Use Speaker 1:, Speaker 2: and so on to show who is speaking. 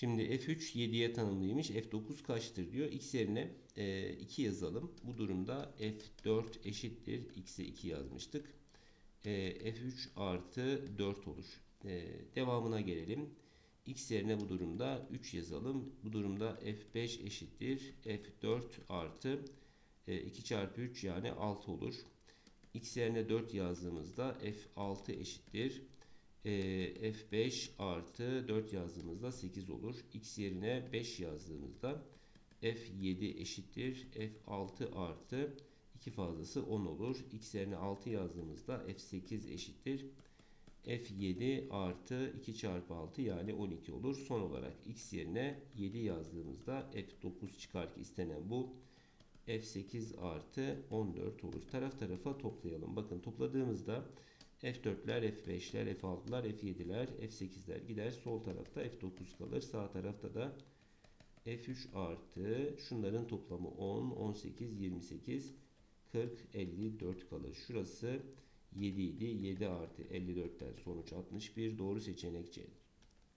Speaker 1: Şimdi F3 7'ye tanımlıymış. F9 kaçtır diyor. X yerine e, 2 yazalım. Bu durumda F4 eşittir. X'e 2 yazmıştık. E, F3 artı 4 olur. E, devamına gelelim. X yerine bu durumda 3 yazalım. Bu durumda F5 eşittir. F4 artı e, 2 çarpı 3 yani 6 olur. X yerine 4 yazdığımızda F6 eşittir. E, F5 artı 4 yazdığımızda 8 olur. X yerine 5 yazdığımızda F7 eşittir. F6 artı 2 fazlası 10 olur. X yerine 6 yazdığımızda F8 eşittir. F7 artı 2 çarpı 6 yani 12 olur. Son olarak X yerine 7 yazdığımızda F9 çıkar ki istenen bu. F8 artı 14 olur. Taraf tarafa toplayalım. Bakın topladığımızda F4'ler, F5'ler, F6'lar, F7'ler, F8'ler gider. Sol tarafta F9 kalır. Sağ tarafta da F3 artı şunların toplamı 10, 18, 28, 40, 54 kalır. Şurası 7 idi. 7 artı 54'ten sonuç 61. Doğru seçenek C'dir.